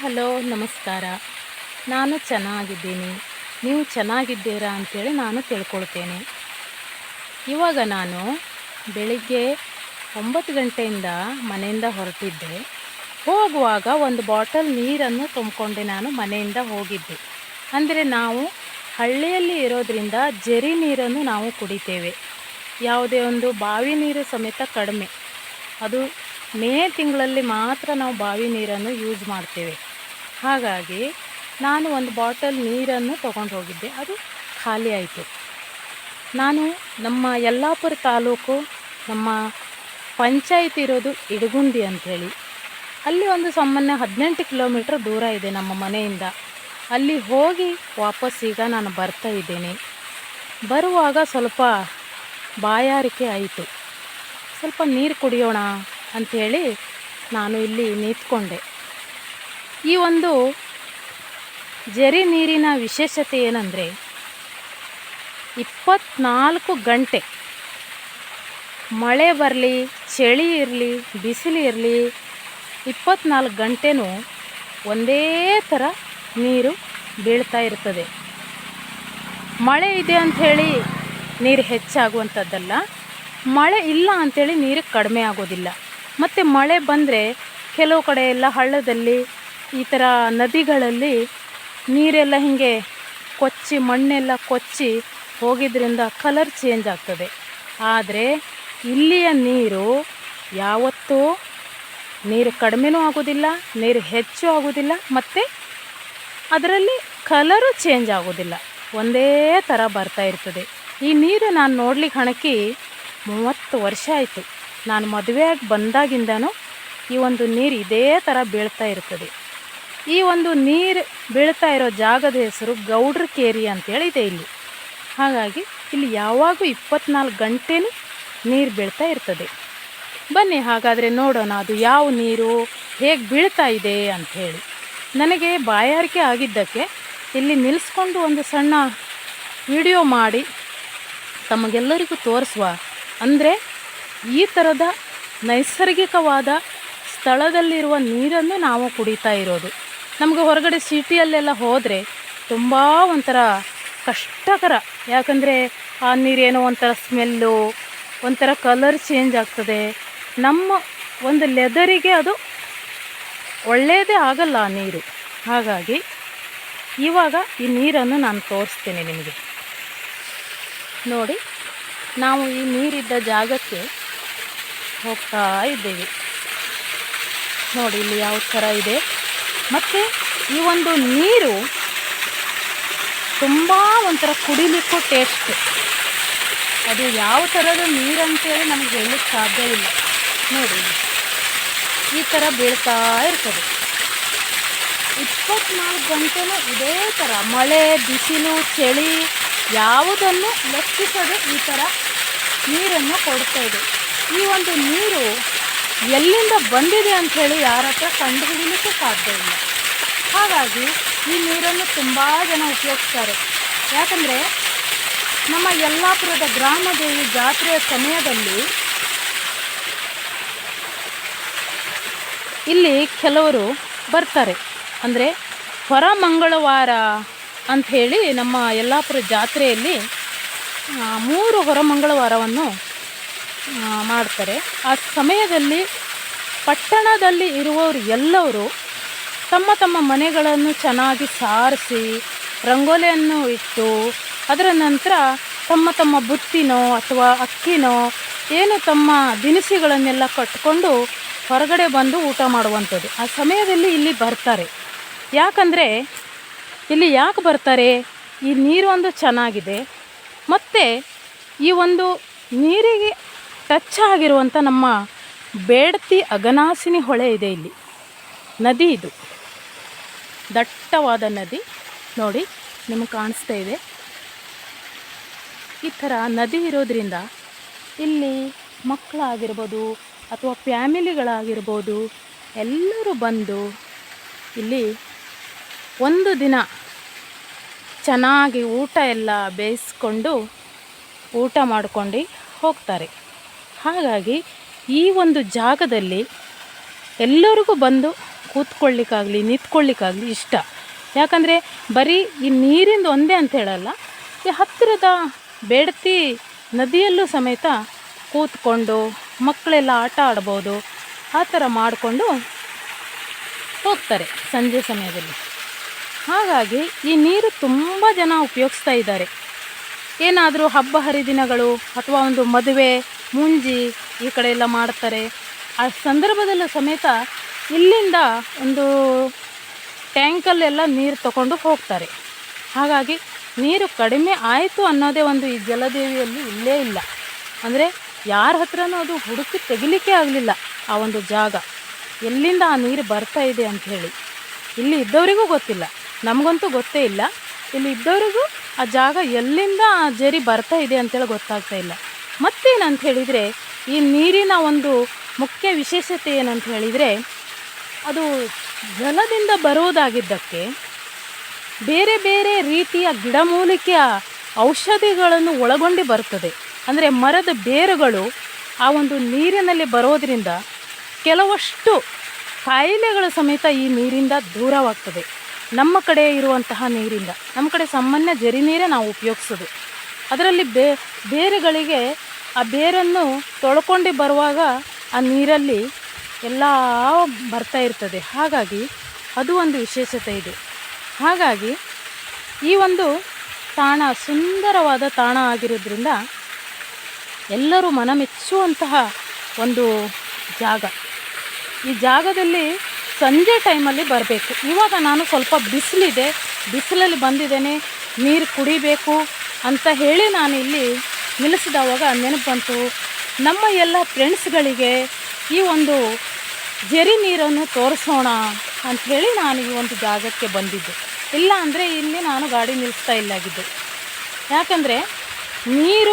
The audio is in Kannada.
ಹಲೋ, ನಮಸ್ಕಾರ. ನಾನು ಚೆನ್ನಾಗಿದ್ದೀನಿ. ನೀವು ಚೆನ್ನಾಗಿದ್ದೀರಾ ಅಂಥೇಳಿ ನಾನು ತಿಳ್ಕೊಳ್ತೇನೆ. ಇವಾಗ ನಾನು ಬೆಳಿಗ್ಗೆ ಒಂಬತ್ತು ಗಂಟೆಯಿಂದ ಮನೆಯಿಂದ ಹೊರಟಿದ್ದೆ. ಹೋಗುವಾಗ ಒಂದು ಬಾಟಲ್ ನೀರನ್ನು ತುಂಬಿಕೊಂಡೆ ನಾನು ಮನೆಯಿಂದ ಹೋಗಿದ್ದೆ. ಅಂದರೆ ನಾವು ಹಳ್ಳಿಯಲ್ಲಿ ಇರೋದರಿಂದ ಜರಿ ನೀರನ್ನು ನಾವು ಕುಡಿತೇವೆ. ಯಾವುದೇ ಒಂದು ಬಾವಿ ನೀರು ಸಮೇತ ಕಡಿಮೆ. ಅದು ಮೇ ತಿಂಗಳಲ್ಲಿ ಮಾತ್ರ ನಾವು ಬಾವಿ ನೀರನ್ನು ಯೂಸ್ ಮಾಡ್ತೇವೆ. ಹಾಗಾಗಿ ನಾನು ಒಂದು ಬಾಟಲ್ ನೀರನ್ನು ತಗೊಂಡು ಹೋಗಿದ್ದೆ. ಅದು ಖಾಲಿ ಆಯಿತು. ನಾನು ನಮ್ಮ ಯಲ್ಲಾಪುರ ತಾಲೂಕು ನಮ್ಮ ಪಂಚಾಯತ್ ಇರೋದು ಇಡಗುಂದಿ ಅಂಥೇಳಿ ಅಲ್ಲಿ ಒಂದು ಸಾಮಾನ್ಯ ಹದಿನೆಂಟು ಕಿಲೋಮೀಟ್ರ್ ದೂರ ಇದೆ ನಮ್ಮ ಮನೆಯಿಂದ. ಅಲ್ಲಿ ಹೋಗಿ ವಾಪಸ್ ಈಗ ನಾನು ಬರ್ತಾ ಇದ್ದೇನೆ. ಬರುವಾಗ ಸ್ವಲ್ಪ ಬಾಯಾರಿಕೆ ಆಯಿತು. ಸ್ವಲ್ಪ ನೀರು ಕುಡಿಯೋಣ ಅಂಥೇಳಿ ನಾನು ಇಲ್ಲಿ ನಿಂತ್ಕೊಂಡೆ. ಈ ಒಂದು ಜರಿ ನೀರಿನ ವಿಶೇಷತೆ ಏನಂದರೆ ಇಪ್ಪತ್ನಾಲ್ಕು ಗಂಟೆ ಮಳೆ ಬರಲಿ, ಚಳಿ ಇರಲಿ, ಬಿಸಿಲು ಇರಲಿ, ಇಪ್ಪತ್ನಾಲ್ಕು ಗಂಟೆನೂ ಒಂದೇ ಥರ ನೀರು ಬೀಳ್ತಾ ಇರ್ತದೆ. ಮಳೆ ಇದೆ ಅಂಥೇಳಿ ನೀರು ಹೆಚ್ಚಾಗುವಂಥದ್ದಲ್ಲ. ಮಳೆ ಇಲ್ಲ ಅಂಥೇಳಿ ನೀರು ಕಡಿಮೆ ಆಗೋದಿಲ್ಲ. ಮತ್ತು ಮಳೆ ಬಂದರೆ ಕೆಲವು ಕಡೆ ಎಲ್ಲ ಹಳ್ಳದಲ್ಲಿ ಈ ಥರ ನದಿಗಳಲ್ಲಿ ನೀರೆಲ್ಲ ಹೀಗೆ ಕೊಚ್ಚಿ, ಮಣ್ಣೆಲ್ಲ ಕೊಚ್ಚಿ ಹೋಗಿದ್ದರಿಂದ ಕಲರ್ ಚೇಂಜ್ ಆಗ್ತದೆ. ಆದರೆ ಇಲ್ಲಿಯ ನೀರು ಯಾವತ್ತೂ ನೀರು ಕಡಿಮೆನೂ ಆಗೋದಿಲ್ಲ, ನೀರು ಹೆಚ್ಚು ಆಗೋದಿಲ್ಲ ಮತ್ತು ಅದರಲ್ಲಿ ಕಲರು ಚೇಂಜ್ ಆಗೋದಿಲ್ಲ. ಒಂದೇ ಥರ ಬರ್ತಾ ಇರ್ತದೆ. ಈ ನೀರು ನಾನು ನೋಡ್ಲಿಕ್ಕೆ ಹಣಕಿ ಮೂವತ್ತು ವರ್ಷ ಆಯಿತು. ನಾನು ಮದುವೆಯಾಗಿ ಬಂದಾಗಿಂದನೂ ಈ ಒಂದು ನೀರು ಇದೇ ಥರ ಬೀಳ್ತಾ ಇರ್ತದೆ. ಈ ಒಂದು ನೀರು ಬೀಳ್ತಾ ಇರೋ ಜಾಗದ ಹೆಸರು ಗೌಡ್ರ ಕೇರಿ ಅಂತೇಳಿ ಇದೆ ಇಲ್ಲಿ. ಹಾಗಾಗಿ ಇಲ್ಲಿ ಯಾವಾಗೂ ಇಪ್ಪತ್ನಾಲ್ಕು ಗಂಟೆನೂ ನೀರು ಬೀಳ್ತಾ ಇರ್ತದೆ. ಬನ್ನಿ ಹಾಗಾದರೆ ನೋಡೋಣ, ಅದು ಯಾವ ನೀರು, ಹೇಗೆ ಬೀಳ್ತಾ ಇದೆ ಅಂಥೇಳಿ. ನನಗೆ ಬಾಯಾರಿಕೆ ಆಗಿದ್ದಕ್ಕೆ ಇಲ್ಲಿ ನಿಲ್ಲಿಸ್ಕೊಂಡು ಒಂದು ಸಣ್ಣ ವಿಡಿಯೋ ಮಾಡಿ ತಮಗೆಲ್ಲರಿಗೂ ತೋರಿಸುವ. ಅಂದರೆ ಈ ಥರದ ನೈಸರ್ಗಿಕವಾದ ಸ್ಥಳದಲ್ಲಿರುವ ನೀರನ್ನು ನಾವು ಕುಡಿತಾ ಇರೋದು. ನಮಗೆ ಹೊರಗಡೆ ಸಿಟಿಯಲ್ಲೆಲ್ಲ ಹೋದರೆ ತುಂಬ ಒಂಥರ ಕಷ್ಟಕರ. ಯಾಕಂದರೆ ಆ ನೀರೇನೋ ಒಂಥರ ಸ್ಮೆಲ್ಲು, ಒಂಥರ ಕಲರ್ ಚೇಂಜ್ ಆಗ್ತದೆ. ನಮ್ಮ ಒಂದು ಲೆದರಿಗೆ ಅದು ಒಳ್ಳೆಯದೇ ಆಗಲ್ಲ ಆ ನೀರು. ಹಾಗಾಗಿ ಇವಾಗ ಈ ನೀರನ್ನು ನಾನು ತೋರಿಸ್ತೇನೆ ನಿಮಗೆ. ನೋಡಿ, ನಾವು ಈ ನೀರಿದ್ದ ಜಾಗಕ್ಕೆ ಹೋಗ್ತಾ ಇದ್ದೀವಿ. ನೋಡಿ ಇಲ್ಲಿ ಯಾವ ಥರ ಇದೆ. ಮತ್ತು ಈ ಒಂದು ನೀರು ತುಂಬ ಒಂಥರ ಕುಡಿಲಿಕ್ಕೂ ಟೇಸ್ಟ್ ಅದು ಯಾವ ಥರದ ನೀರು ಅಂತೇಳಿ ನಮಗೆ ಹೇಳಲಿಕ್ಕೆ ಇಲ್ಲ. ನೋಡಿ, ಈ ಥರ ಬೀಳ್ತಾ ಇರ್ತದೆ. ಇಪ್ಪತ್ನಾಲ್ಕು ಗಂಟೆನೂ ಇದೇ ಥರ ಮಳೆ, ಬಿಸಿಲು, ಚಳಿ ಯಾವುದನ್ನು ಲೆಕ್ಕಿಸದೆ ಈ ಥರ ನೀರನ್ನು ಕೊಡ್ತಾ ಇದೆ. ಈ ಒಂದು ನೀರು ಎಲ್ಲಿಂದ ಬಂದಿದೆ ಅಂಥೇಳಿ ಯಾರ ಹತ್ರ ಕಂಡುಹಿಡಿಯಲಿಕ್ಕೆ ಸಾಧ್ಯ ಇಲ್ಲ. ಹಾಗಾಗಿ ಈ ನೀರನ್ನು ತುಂಬ ಜನ ಉಪಯೋಗಿಸ್ತಾರೆ. ಯಾಕಂದರೆ ನಮ್ಮ ಯಲ್ಲಾಪುರದ ಗ್ರಾಮದೇವಿ ಜಾತ್ರೆಯ ಸಮಯದಲ್ಲಿ ಇಲ್ಲಿ ಕೆಲವರು ಬರ್ತಾರೆ. ಅಂದರೆ ಹೊರ ಮಂಗಳವಾರ ಅಂಥೇಳಿ ನಮ್ಮ ಯಲ್ಲಾಪುರ ಜಾತ್ರೆಯಲ್ಲಿ ಮೂರು ಹೊರ ಮಂಗಳವಾರವನ್ನು ಮಾಡ್ತಾರೆ. ಆ ಸಮಯದಲ್ಲಿ ಪಟ್ಟಣದಲ್ಲಿ ಇರುವವರು ಎಲ್ಲರೂ ತಮ್ಮ ತಮ್ಮ ಮನೆಗಳನ್ನು ಚೆನ್ನಾಗಿ ಸಾರಿಸಿ, ರಂಗೋಲಿಯನ್ನು ಇಟ್ಟು, ಅದರ ನಂತರ ತಮ್ಮ ತಮ್ಮ ಬುತ್ತಿನೋ ಅಥವಾ ಅಕ್ಕಿನೋ ಏನು ತಮ್ಮ ದಿನಸಿಗಳನ್ನೆಲ್ಲ ಕಟ್ಕೊಂಡು ಹೊರಗಡೆ ಬಂದು ಊಟ ಮಾಡುವಂಥದ್ದು. ಆ ಸಮಯದಲ್ಲಿ ಇಲ್ಲಿ ಬರ್ತಾರೆ. ಯಾಕಂದರೆ ಇಲ್ಲಿ ಯಾಕೆ ಬರ್ತಾರೆ? ಈ ನೀರು ಒಂದು ಚೆನ್ನಾಗಿದೆ. ಮತ್ತು ಈ ಒಂದು ನೀರಿಗೆ ಟಚ್ ಆಗಿರುವಂಥ ನಮ್ಮ ಬೇಡತಿ ಅಗನಾಸಿನಿ ಹೊಳೆ ಇದೆ ಇಲ್ಲಿ. ನದಿ ಇದು. ದಟ್ಟವಾದ ನದಿ. ನೋಡಿ, ನಿಮಗೆ ಕಾಣಿಸ್ತಾ ಇದೆ. ಈ ಥರ ನದಿ ಇರೋದ್ರಿಂದ ಇಲ್ಲಿ ಮಕ್ಕಳಾಗಿರ್ಬೋದು ಅಥವಾ ಫ್ಯಾಮಿಲಿಗಳಾಗಿರ್ಬೋದು ಎಲ್ಲರೂ ಬಂದು ಇಲ್ಲಿ ಒಂದು ದಿನ ಚೆನ್ನಾಗಿ ಊಟ ಎಲ್ಲ ಬೇಯಿಸ್ಕೊಂಡು ಊಟ ಮಾಡ್ಕೊಂಡು ಹೋಗ್ತಾರೆ. ಹಾಗಾಗಿ ಈ ಒಂದು ಜಾಗದಲ್ಲಿ ಎಲ್ಲರಿಗೂ ಬಂದು ಕೂತ್ಕೊಳ್ಳಿಕ್ಕಾಗಲಿ, ನಿಂತ್ಕೊಳ್ಳಿಕ್ಕಾಗಲಿ ಇಷ್ಟ. ಯಾಕಂದರೆ ಬರೀ ಈ ನೀರಿಂದ ಒಂದೇ ಅಂತ ಹೇಳಲ್ಲ, ಈ ಹತ್ತಿರದ ಬೇಡತಿ ನದಿಯಲ್ಲೂ ಸಮೇತ ಕೂತ್ಕೊಂಡು ಮಕ್ಕಳೆಲ್ಲ ಆಟ ಆಡ್ಬೋದು, ಆ ಥರ ಮಾಡಿಕೊಂಡು ಹೋಗ್ತಾರೆ ಸಂಜೆ ಸಮಯದಲ್ಲಿ. ಹಾಗಾಗಿ ಈ ನೀರು ತುಂಬ ಜನ ಉಪಯೋಗಿಸ್ತಾ ಇದ್ದಾರೆ. ಏನಾದರೂ ಹಬ್ಬ ಹರಿದಿನಗಳು ಅಥವಾ ಒಂದು ಮದುವೆ ಮುಂಜಿ ಈ ಕಡೆ ಎಲ್ಲ ಮಾಡ್ತಾರೆ. ಆ ಸಂದರ್ಭದಲ್ಲೂ ಸಮೇತ ಇಲ್ಲಿಂದ ಒಂದು ಟ್ಯಾಂಕಲ್ಲೆಲ್ಲ ನೀರು ತಗೊಂಡು ಹೋಗ್ತಾರೆ. ಹಾಗಾಗಿ ನೀರು ಕಡಿಮೆ ಆಯಿತು ಅನ್ನೋದೇ ಒಂದು ಈ ಜಲದೇವಿಯಲ್ಲಿ ಇಲ್ಲೇ ಇಲ್ಲ. ಅಂದರೆ ಯಾರ ಹತ್ರನೂ ಅದು ಹುಡುಕಿ ತೆಗಿಲಿಕ್ಕೆ ಆಗಲಿಲ್ಲ ಆ ಒಂದು ಜಾಗ. ಎಲ್ಲಿಂದ ಆ ನೀರು ಬರ್ತಾ ಇದೆ ಅಂತ ಹೇಳಿ. ಇಲ್ಲಿ ಇದ್ದವರಿಗೂ ಗೊತ್ತಿಲ್ಲ. ನಮಗಂತೂ ಗೊತ್ತೇ ಇಲ್ಲ. ಇಲ್ಲಿ ಇದ್ದವರಿಗೂ ಆ ಜಾಗ ಎಲ್ಲಿಂದ ಆ ಜರಿ ಬರ್ತಾ ಇದೆ ಅಂತೇಳಿ ಗೊತ್ತಾಗ್ತಾ ಇಲ್ಲ. ಮತ್ತೇನಂತ ಹೇಳಿದರೆ, ಈ ನೀರಿನ ಒಂದು ಮುಖ್ಯ ವಿಶೇಷತೆ ಏನಂತ ಹೇಳಿದರೆ, ಅದು ಜಲದಿಂದ ಬರೋದಾಗಿದ್ದಕ್ಕೆ ಬೇರೆ ಬೇರೆ ರೀತಿಯ ಗಿಡಮೂಲಿಕೆಯ ಔಷಧಿಗಳನ್ನು ಒಳಗೊಂಡು ಬರ್ತದೆ ಅಂದರೆ ಮರದ ಬೇರುಗಳು ಆ ಒಂದು ನೀರಿನಲ್ಲಿ ಬರೋದರಿಂದ ಕೆಲವಷ್ಟು ಕಾಯಿಲೆಗಳ ಸಮೇತ ಈ ನೀರಿಂದ ದೂರವಾಗ್ತದೆ. ನಮ್ಮ ಕಡೆ ಇರುವಂತಹ ನೀರಿಂದ. ನಮ್ಮ ಕಡೆ ಸಾಮಾನ್ಯ ಜರಿ ನೀರೇ ನಾವು ಉಪಯೋಗಿಸೋದು. ಅದರಲ್ಲಿ ಬೇರುಗಳಿಗೆ ಆ ಬೇರನ್ನು ತೊಳ್ಕೊಂಡು ಬರುವಾಗ ಆ ನೀರಲ್ಲಿ ಎಲ್ಲ ಬರ್ತಾ ಇರ್ತದೆ. ಹಾಗಾಗಿ ಅದು ಒಂದು ವಿಶೇಷತೆ ಇದೆ. ಹಾಗಾಗಿ ಈ ಒಂದು ತಾಣ ಸುಂದರವಾದ ತಾಣ ಆಗಿರೋದ್ರಿಂದ ಎಲ್ಲರೂ ಮನಮೆಚ್ಚುವಂತಹ ಒಂದು ಜಾಗ. ಈ ಜಾಗದಲ್ಲಿ ಸಂಜೆ ಟೈಮಲ್ಲಿ ಬರಬೇಕು. ಇವಾಗ ನಾನು ಸ್ವಲ್ಪ ಬಿಸಿಲಿದೆ. ಬಿಸಿಲಲ್ಲಿ ಬಂದಿದ್ದೇನೆ. ನೀರು ಕುಡಿಬೇಕು ಅಂತ ಹೇಳಿ ನಾನು ಇಲ್ಲಿ ನಿಲ್ಲಿಸಿದವಾಗ ನೆನಪು ಬಂತು ನಮ್ಮ ಎಲ್ಲ ಫ್ರೆಂಡ್ಸ್ಗಳಿಗೆ ಈ ಒಂದು ಜರಿ ನೀರನ್ನು ತೋರಿಸೋಣ ಅಂಥೇಳಿ ನಾನು ಈ ಒಂದು ಜಾಗಕ್ಕೆ ಬಂದಿದ್ದೆ. ಇಲ್ಲ ಅಂದರೆ ಇಲ್ಲಿ ನಾನು ಗಾಡಿ ನಿಲ್ಲಿಸ್ತಾ ಇಲ್ಲಾಗಿದ್ದೆ. ಯಾಕಂದರೆ ನೀರು